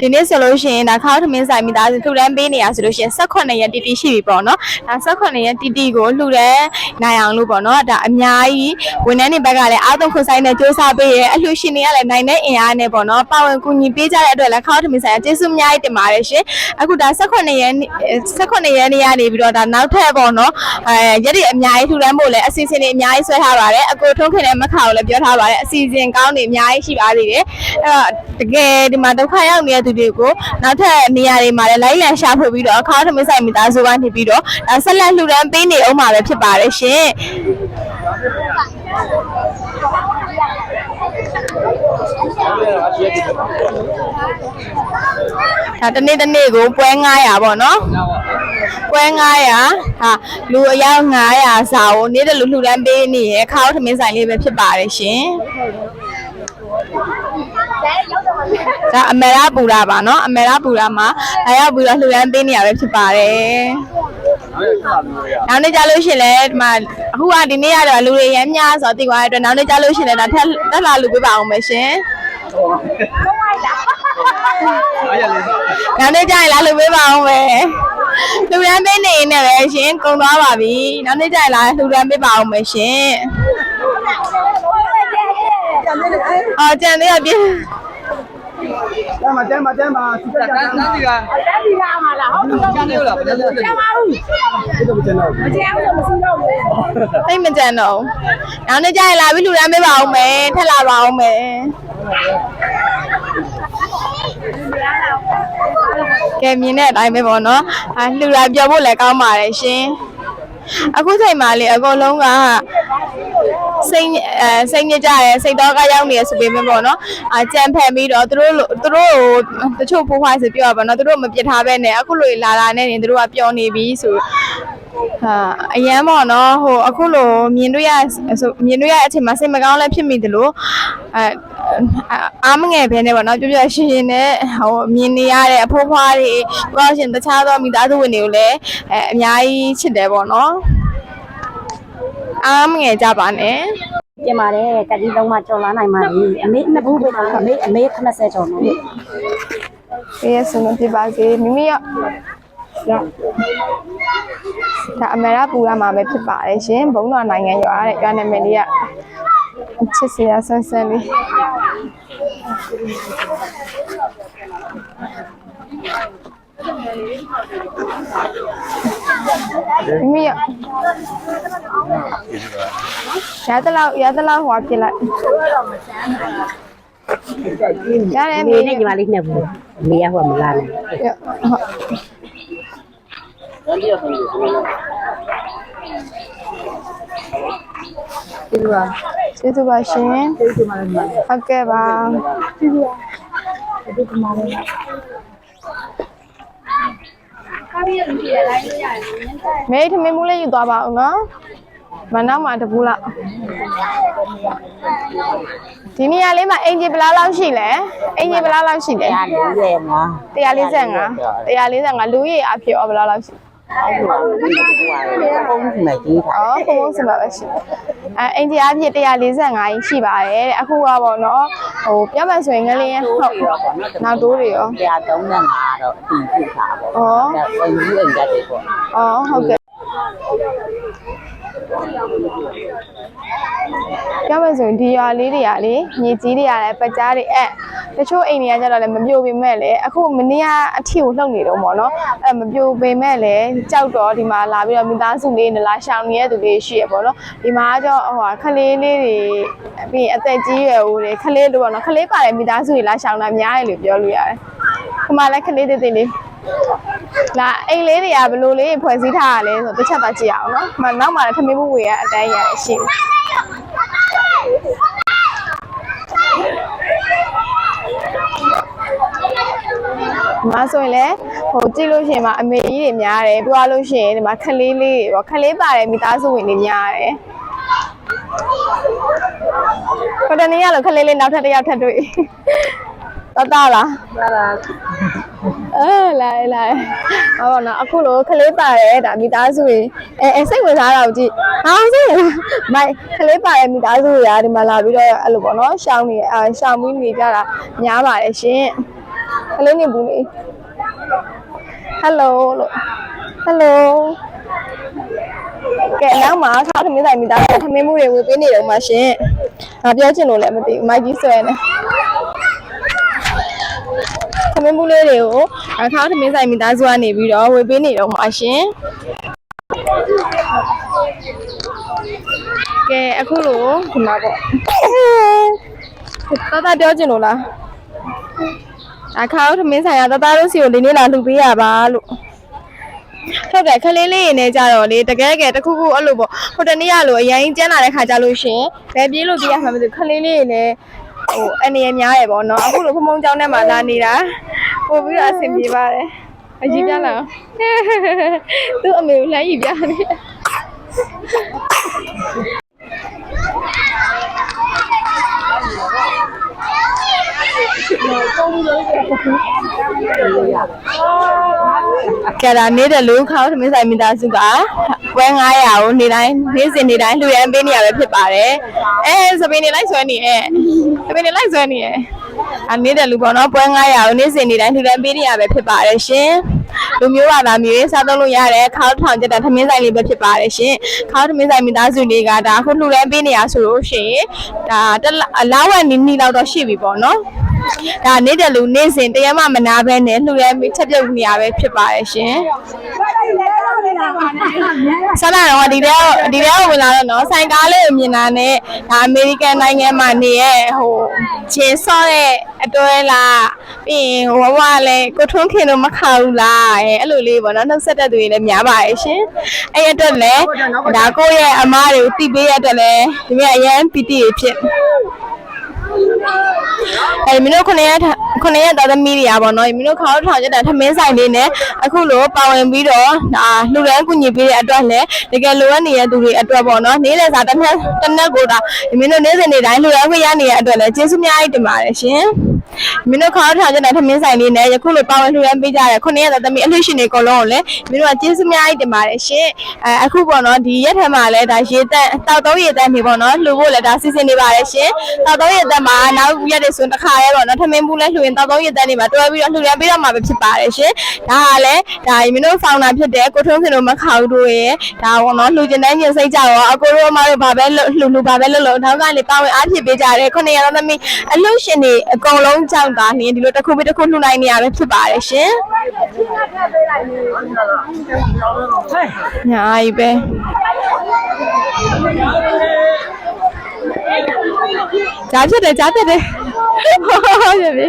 ဒီနေ့ဆိုလို့ရှိရင်ဒါခောက်ထမင်းဆိုင်မိသားစုလှူဒန်းပေးနေရဆိုလို့ရှိရင်18ရက်တီတီရှိပြီပေါ့နော်ဒါ18ရက်တီတီကိုလှူဒန်းနိုင်အောင်လို့ပေါ့နော်ဒါအများကြီးဝန်ထမ်းတွေဘက်ကလည်းအားသုံးခွန်ဆိုင်နဲ့စ조사ပေးရဲအလှူရှင်တွေကလည်းနိုင်တဲ့အင်အားနဲ့ပေါ့နော်ပါဝင်ကူညီပေးကြတဲ့အတွက်လည်းခောက်ထမင်းဆိုင်ကကျေးဇူးအများကြီးတင်ပါတယ်ရှင်အခုဒါ18ရက်နေ့18ရက်နေ့ကနေပြီးတော့ဒါနောက်ထပ်ပေါ့နော်အဲရက်တွေအများကြီးလှူဒန်းဖို့လည်းအစီအစဉ်တွေအများကြီးဆွဲထားပါတယ်အကိုထုံးခင်နဲ့မခါကိုလည်းပြောထားပါတယ်အစီအစဉ်ကောင်းတွေအများကြီးရှိပါသေးတယ်အဲ့တော့တကယ်ဒီမှာဒုက္ခရောက်နေတဲ့သူတွေကိုနောက်ထပ်နေရာတွေမှာလည်းလိုက်လံရှာဖွေပြီးတော့အခါထမင်းဆိုင်မိသားစုကနေပြီးတော့ဒါဆက်လက်လှူဒန်းပေးနေအောင်မှာပဲဖြစ်ပါတယ်ရှင်ဒါတနေ့တနေ့ကိုပွဲ900ပေါ့နော်ပွဲ900ဟာလူအယောက်900စာကိုနေ့တလူလှူဒန်းပေးနေရခါအောင်ထမင်းဆိုင်လေးပဲဖြစ်ပါတယ်ရှင် ဒါအမေရာပူရာပါနော်အမေရာပူရာမှာဒါရောက်ပြီးတော့လှူဒန်းပေးနေရပဲဖြစ်ပါတယ်နောက်နေ့ကြလို့ရှိရင်လည်းဒီမှာအခုကဒီနေ့ကတော့လူတွေရမ်းများဆိုတော့တည်သွားတဲ့အတွက်နောက်နေ့ကြလို့ရှိရင်လည်းဒါထက်တက်လာလူပေးပါအောင်မယ်ရှင်နောက်နေ့ကျရင်လာလှူပေးပါအောင်ပဲလှူဒန်းပေးနေရင်လည်းပဲရှင်ကုန်သွားပါပြီနောက်နေ့ကျရင်လာလှူဒန်းပေးပါအောင်ပဲရှင်အော်ကြံသေးရပြင်းကျ မ်းပါကျမ်းပါကျမ်းပါသူကကျမ်းပါတန်းစီကတန်းစီကမှာလားဟုတ်တယ်ကျမ်းလို့လားကျမ်းပါဦးဒီတော့ကျမ်းတော့သိမကြံတော့ဘူးနောက်နေ့ကျရင်လာပြီးလှူဒန်းပေးပါအောင်မယ်ထက်လာပါအောင်မယ်ကဲမြင်တဲ့အတိုင်းပဲပေါ့နော်အာလှူတာပြောဖို့လည်းကောင်းပါတယ်ရှင်အခုချိန်မှာလေအကုန်လုံးက စိတ်အဲစိတ်ညစ်ကြရဲစိတ်တော့ကရောက်နေရဆိုပေမဲ့ပေါ့နော်အာကြံဖန်ပြီးတော့သူတို့လိုသူတို့ကိုတချို့ဖိုးဖွားဆိုပြောပါတော့သူတို့မပြစ်ထားပဲနဲ့အခုလိုလာလာနေနေသူတို့ကပျော်နေပြီဆိုဟာအရန်ပေါ့နော်ဟိုအခုလိုမြင်တွေ့ရဆိုမြင်တွေ့ရအချိန်မှာစိတ်မကောင်းလည်းဖြစ်မိသလိုအဲအားမငယ်ပဲနဲ့ပေါ့နော်ပြပြရှင်းရှင်းနဲ့ဟိုမြင်နေရတဲ့အဖိုးဖွားတွေပြောရှင်တခြားသောမိသားစုဝင်တွေကိုလည်းအဲအများကြီးချစ်တယ်ပေါ့နော် အားမငယ်ကြပါနဲ့ပြင်ပါတယ်ကတိလုံးမကြော်လာနိုင်ပါပြီအမေနှစ်ဘူးပဲအမေအမေ80ကျော်နော်ပေးရဆုံးပြပါစေမိမိရဒါအမေရာပူရမှာပဲဖြစ်ပါတယ်ရှင်ဘုံတော်နိုင်ငံရွာတဲ့ရွာနာမည်လေးကချစ်စရာဆန်းဆန်းလေး မိမိရရသလောက်ရသလောက်ဟွာပြလိုက်ရတယ်အမေမေနဲ့ညီမလေးနှစ်ဘူးအမေကဟိုမလာနိုင်ကျေးဇူးပါကျေးဇူးပါရှင်ကျေးဇူးပါဟုတ်ကဲ့ပါကျေးဇူးပါကျေးဇူး ပါမေးထမင်းမူးလေးယူသွားပါဦးနော်မနောက်မှတပူလောက်ဒီနေရာလေးမှာအင်ဂျီဘယ်လောက်လောက်ရှိလဲအင်ဂျီဘယ်လောက်လောက်ရှိလဲ140မှာ145 145လူကြီးအဖြစ်ရောဘယ်လောက်လောက်ရှိလဲ အဲ့လိုပုံမှန်ကြီးတာอ๋อပုံပုံစပါပဲရှိတယ်အဲအင်ဂျီအဖြစ်145ကြီးရှိပါတယ်တဲ့အခုကပေါ့နော်ဟိုပြောမှဆိုရင်ငလင်းဟုတ်နောက်တိုးတွေရော135တော့အတီးပြတာပေါ့ဩအဲ့ဝင်ကြီးအိမ်ကြတယ်ပေါ့ဩဟုတ်ကဲ့ ပြောမှဆိုရင်ဒီရွာလေးတွေကလေမြေကြီးတွေကလည်းပကြားတွေအဲ့တချို့အိမ်တွေကကျတော့လည်းမပြိုပေမဲ့လည်းအခုမနေ့ကအထီကိုလှုပ်နေတော့ပေါ့နော်အဲ့မပြိုပေမဲ့လည်းကြောက်တော့ဒီမှာလာပြီးတော့မိသားစုလေးနဲ့လာရှောင်နေတဲ့သူတွေရှိရပေါ့နော်ဒီမှာကျတော့ဟိုဟာခလေးလေးတွေပြီးရင်အသက်ကြီးရွယ်ဦးတွေခလေးတို့ပေါ့နော်ခလေးပါတယ်မိသားစုတွေလာရှောင်တာများတယ်လို့ပြောလို့ရတယ်ခမလည်းခလေးသေးသေးလေးလာအိမ်လေးတွေကဘယ်လိုလေးဖွဲ့စည်းထားရလဲဆိုတော့တစ်ချက်တော့ကြည့်အောင်နော်။မနောက်မှလည်းထမင်းမှုဝေရအတန်းရရရှိတယ်။ မဆိုရင်လည်းဟိုကြည့်လို့ရှိရင်မအမေကြီးတွေများတယ်ပြောရလို့ရှိရင်ဒီမှာခလေးလေးတွေပေါ့ခလေးပါတယ်မိသားစုဝင်တွေများတယ်။ဟိုတနေ့ကလို့ခလေးလေးနောက်ထပ်တစ်ယောက်ထပ်တွေ့။ တတလားလာလာအဲလာလာဟောနော်အခုလိုခလေးပါတယ်ဒါမိသားစုတွေအဲအဲစိတ်ဝင်စားတာကိုကြည့်ဟာစိတ်ဝင်စားမိုက်ခလေးပါတယ်မိသားစုတွေကဒီမှာလာပြီးတော့အဲ့လိုပေါ့နော်ရှောင်းနေအာရှောင်းပြီးနေကြတာများပါတယ်ရှင်ကလေးနေဘူးလေဟယ်လိုလို့ဟယ်လိုကဲနောက်မှာခါသမင်းဆိုင်မိသားစုသမင်းမှုတွေဝေပေးနေတော့မှရှင်ငါပြောချင်လို့လည်းမသိဘူးမိုက်ကြီးဆွဲနေသ မင်းမှုလေးတွေကိုအခါသမင်းဆိုင်မိသားစုကနေပြီးတော့ဝေပေးနေတော့မှရှင်ကဲအခုလို့ဒီမှာပေါ့တတပြောချင်လို့လားအခါသမင်းဆိုင်ရတတတို့စီကိုဒီနေ့လာလှူပေးရပါလို့ဟုတ်တယ်ခလေးလေးရနေကြတော့လေတကယ်ကဲတခုခုအဲ့လိုပေါ့ဟိုတနေ့ကလိုအရင်ကျန်းလာတဲ့ခါကြလို့ရှင်ဘယ်ပြေးလို့ပြရမှာမသိဘူးခလေးလေးရနေ ဟိုအနေရများရယ်ပေါ့နော်အခုလိုဖုံဖုံကြောင်းထဲမှာလာနေတာပို့ပြီးတော့အဆင်ပြေပါတယ်အကြီးပြလာသူ့အမေကိုလှမ်းကြီးပြနေ ကဲဒါနေတဲ့လူခေါင်းသမင်းဆိုင်မိသားစုကပွဲ900ကိုနေတိုင်းနေ့စဉ်နေ့တိုင်းလှူရန်ပေးနေရပဲဖြစ်ပါတယ်အဲစပင်းနေလိုက်ဆွဲနေရဲ့စပင်းနေလိုက်ဆွဲနေရဲ့အနေတဲ့လူပေါ့နော်ပွဲ900ကိုနေ့စဉ်နေ့တိုင်းလှူရန်ပေးနေရပဲဖြစ်ပါတယ်ရှင်လူမျိုးပါသားမျိုးရေးစားသုံးလို့ရတဲ့ခေါင်းထောင်ကျက်တဲ့သမင်းဆိုင်လေးပဲဖြစ်ပါတယ်ရှင်ခေါင်းသမင်းဆိုင်မိသားစုတွေကဒါအခုလှူရန်ပေးနေရဆိုလို့ရှိရင်ဒါတစ်လအလားဝနီနီလောက်တော့ရှိပြီပေါ့နော် ဒါနေတဲ့လူနေ့စဉ်တရားမှမနာဘဲနဲ့လှူရဲမိချက်ပြုတ်နေရပဲဖြစ်ပါတယ်ရှင်ဆလာတော့ဒီတဲ့ဒီတဲ့ဝင်လာတော့နော်ဆိုင်ကားလေးကိုမြင်တာနဲ့ဒါအမေရိကန်နိုင်ငံမှာနေရဲ့ဟိုခြေဆော့တဲ့အတွဲလားပြီးရင်ဟိုဘဝလည်းကိုထွန်းခင်တို့မခါဘူးလားအဲအဲ့လိုလေးပေါ့နော်နှုတ်ဆက်တဲ့သူတွေလည်းများပါတယ်ရှင်အဲ့အတွက်လည်းဒါကိုယ့်ရဲ့အမားတွေကိုတည်ပေးရတဲ့လည်းဒီမြအရန်ပီတိဖြစ် အဲမင်းတို့ခုနှစ်ရက်ခုနှစ်ရက်သားသမီးတွေอ่ะဗောနော်မင်းတို့ခေါင်းထောင်ကြတဲ့ထမင်းဆိုင်လေးနဲ့အခုလိုပါဝင်ပြီးတော့ဒါလူရန်ကူညီပေးတဲ့အတွက်လည်းတကယ်လိုအပ်နေတဲ့သူတွေအတွက်ဗောနော်နေ့လည်စာတစ်နက်တစ်နက်ကိုဒါမင်းတို့နေ့စဉ်နေ့တိုင်းလူရန်ခွင့်ရနေတဲ့အတွက်လည်းကျေးဇူးများကြီးတင်ပါတယ်ရှင် မင်းတို့ခေါင်းထောင်ကြတဲ့ထမင်းဆိုင်လေးနဲ့ယခုလိုပါဝင်လူရန်ပေးကြတဲ့ခုနှစ်ရက်သားသမီးအလှရှင်တွေအကုန်လုံးကိုလည်းမင်းတို့ကကျေးဇူးများကြီးတင်ပါတယ်ရှင်အဲအခုဗောနော်ဒီရက်ထက်မှာလည်းဒါရေတက်တောက်သုံးရေတက်နေဗောနော်လှူဖို့လည်းဒါစီစဉ်နေပါတယ်ရှင်တောက်သုံးရေတက်မှာနောက်ရက်တွေဆိုရင်တစ်ခါရဲဗောနော်ထမင်းဘူးလည်းလှူရင်တောက်သုံးရေတက်နေမှာတွဲပြီးတော့လှူရန်ပေးတော့မှာပဲဖြစ်ပါတယ်ရှင်ဒါကလည်းဒါမင်းတို့ဖောင်တာဖြစ်တဲ့ကိုထွန်းခင်တို့မခါဘူးတို့ရဲ့ဒါဗောနော်လှူကျင်တဲ့ညင်စိတ်ကြတော့အကိုတို့အမတို့ဘာပဲလှူလှူလှူဘာပဲလှူလှူနောက်ကနေပါဝင်အားဖြစ်ပေးကြတဲ့ခုနှစ်ရက်သားသမီးအလှရှင်တွေအကုန်လုံးကြောက်တာနေဒီလိုတစ်ခုပြီးတစ်ခုလှူနိုင်နေရပဲဖြစ်ပါတယ်ရှင်ညာကြီးပဲကြားဖြစ်တယ်ကြားဖြစ်တယ်ဟုတ်ရဲ့ပြီ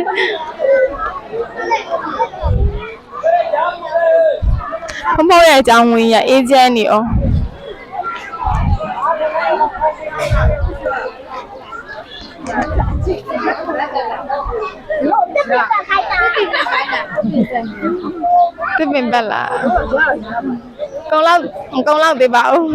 မမောရဲ့အကြောင်းဝင်ရအေးချမ်းနေအောင် တစ်ပင်ပတ်လာကုံလောက်မကုံလောက်သေးပါဘူး